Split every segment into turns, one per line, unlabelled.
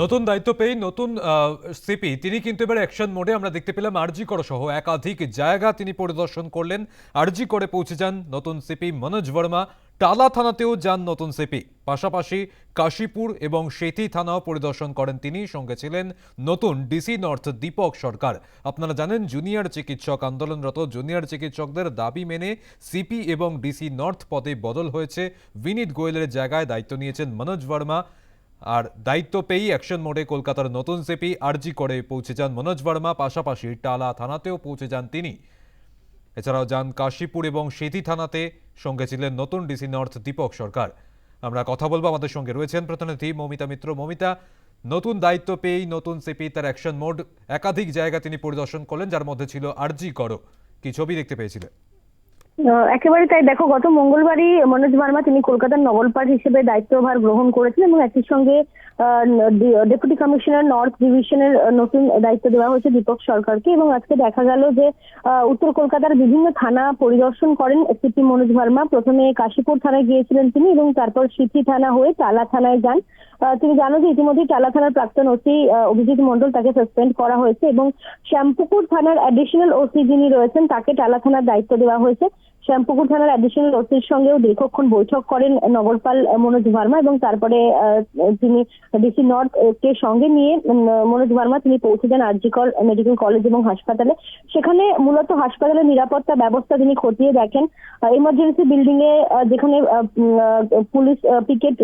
নতুন দায়িত্ব পেয়ে নতুন সিপি তিনি কিন্তু এবার অ্যাকশন মোডে আমরা দেখতে পেলাম আরজি কর সহ একাধিক জায়গা তিনি পরিদর্শন করলেন। আরজি করে পৌঁছে যান নতুন সিপি মনোজ বর্মা, টালা থানাতেও যান নতুন সিপি পাশাপাশি কাশীপুর এবং সেথি থানাও পরিদর্শন করেন তিনি, সঙ্গে ছিলেন নতুন ডিসি নর্থ দীপক সরকার। আপনারা জানেন জুনিয়র চিকিৎসক আন্দোলনরত জুনিয়র চিকিৎসকদের দাবি মেনে সিপি এবং ডিসি নর্থ পদে বদল হয়েছে। বিনীত গোয়েলের জায়গায় দায়িত্ব নিয়েছেন মনোজ বর্মা। আর দায়িত্ব পেয়েই অ্যাকশন মোডে কলকাতার নতুন সিপি আরজি করে পৌঁছে যান মনোজ বর্মা, পাশাপাশি টালা থানাতেও পৌঁছে যান তিনি। এছাড়াও যান কাশীপুর এবং সেথি থানাতে সঙ্গে ছিলেন নতুন ডিসি নর্থ দীপক সরকার। আমরা কথা বলব আমাদের সঙ্গে রয়েছেন প্রতিনিধি মমিতা মিত্র। মমিতা, নতুন দায়িত্ব পেয়েই নতুন সিপি তার অ্যাকশন মোড একাধিক জায়গা তিনি পরিদর্শন করলেন, যার মধ্যে ছিল আরজি করো। কি ছবি দেখতে পেয়েছিলেন?
একেবারে তাই। দেখো, গত মঙ্গলবারই মনোজ ভার্মা তিনি কলকাতার নগরপাল হিসেবে দায়িত্বভার গ্রহণ করেছেন এবং একই সঙ্গে ডেপুটি কমিশনার নর্থ ডিভিশনের নতুন দায়িত্ব দেওয়া হয়েছে দীপক সরকারকে এবং আজকে দেখা গেল যে উত্তর কলকাতার বিভিন্ন থানা পরিদর্শন করেন সিপি মনোজ ভার্মা। প্রথমে কাশীপুর থানায় গিয়েছিলেন তিনি এবং তারপর সিথি থানা হয়ে টালা থানায় যান। তুমি জানো যে ইতিমধ্যে টালা থানার প্রাক্তন ওসি অভিজিৎ মন্ডল তাকে সাসপেন্ড করা হয়েছে এবং শ্যামপুকুর থানার অ্যাডিশনাল ওসি যিনি রয়েছেন, তাকে টালা থানার দায়িত্ব দেওয়া হয়েছে। শ্যামপুকুর থানার অ্যাডিশনাল ওসির সঙ্গেও দীর্ঘক্ষণ বৈঠক করেন নগরপাল মনোজ ভার্মা এবং তারপরে তিনি ডিসি নর্থ কে সঙ্গে নিয়ে মনোজ ভার্মা তিনি পৌঁছে যান আরজিকর মেডিকেল কলেজ এবং হাসপাতালে। সেখানে মূলত হাসপাতালের নিরাপত্তা ব্যবস্থা তিনি খতিয়ে দেখেন। ইমার্জেন্সি বিল্ডিং এ যেখানে পুলিশ পিকেট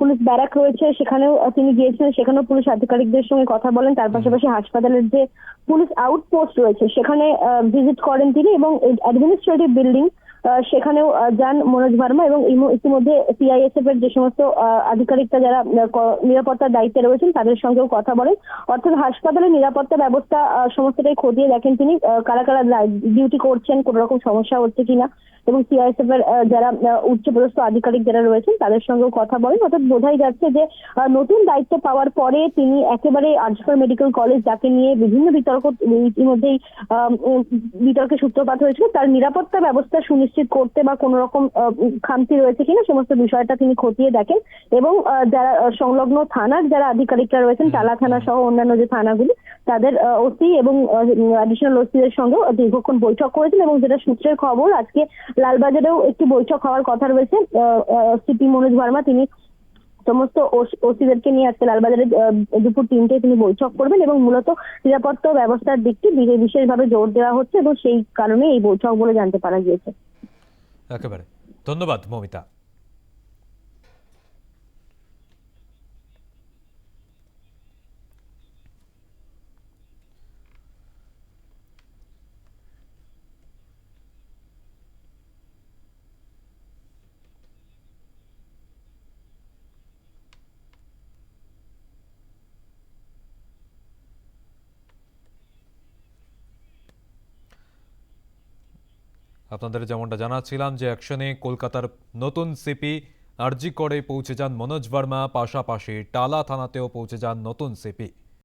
পুলিশ ব্যারাক রয়েছে সেখানেও তিনি গিয়েছিলেন সেখানেও পুলিশ আধিকারিকদের সঙ্গে কথা বলেন। তার পাশাপাশি হাসপাতালের যে পুলিশ আউটপোস্ট রয়েছে সেখানে ভিজিট করেন তিনি এবং অ্যাডমিনিস্ট্রেটিভ বিল্ডিং সেখানেও যান মনোজ ভার্মা এবং ইতিমধ্যে সিআইএসএফ এর যে সমস্ত আধিকারিকরা যারা নিরাপত্তার দায়িত্বে রয়েছেন, তাদের সঙ্গেও কথা বলেন। অর্থাৎ হাসপাতালের নিরাপত্তা ব্যবস্থা সমস্তটাই খতিয়ে দেখেন তিনি কারা কারা ডিউটি করছেন, কোনো রকম সমস্যা হচ্ছে কিনা। এবং সিআইএসএফ এর যারা উচ্চপদস্থ আধিকারিক যারা রয়েছেন তাদের সঙ্গেও কথা বলেন। অর্থাৎ বোঝাই যাচ্ছে যে নতুন দায়িত্ব পাওয়ার পরে তিনি একেবারে আর্যকর মেডিকেল কলেজ যাকে নিয়ে বিভিন্ন বিতর্ক ইতিমধ্যেই বিতর্কের সূত্রপাত হয়েছিল তার নিরাপত্তা ব্যবস্থা সুনিশ্চিত করতে বা কোনো রকম খামতি রয়েছে কিনা সমস্ত বিষয়টা তিনি খতিয়ে দেখেন। এবং যারা সংলগ্ন থানার যারা আধিকারিকরা রয়েছেন টালা থানা সহ অন্যান্য যে থানাগুলি তাদের ওসি এবং অ্যাডিশনাল ওসিদের সঙ্গে দীর্ঘক্ষণ বৈঠক করেছেন এবং যেটা সূত্রের খবর, আজকে লালবাজারেও একটি বৈঠক হওয়ার কথা রয়েছে। সিপি মনোজ ভার্মা, তিনি সমস্ত ওসিদেরকে নিয়ে আজকে লালবাজারে দুপুর তিনটে তিনি বৈঠক করবেন এবং মূলত নিরাপত্তা ব্যবস্থার দিকটি বিশে- বিশেষভাবে জোর দেওয়া হচ্ছে এবং সেই কারণে এই বৈঠক বলে জানতে পারা গিয়েছে।
একেবারে। ধন্যবাদ, মমিতা। আপনাদের যেমনটা জানাচ্ছিলাম যে অ্যাকশনে কলকাতার নতুন সিপি আরজি করে পৌঁছে যান মনোজ ভার্মা পাশাপাশি টালা থানাতেও পৌঁছে যান নতুন সিপি।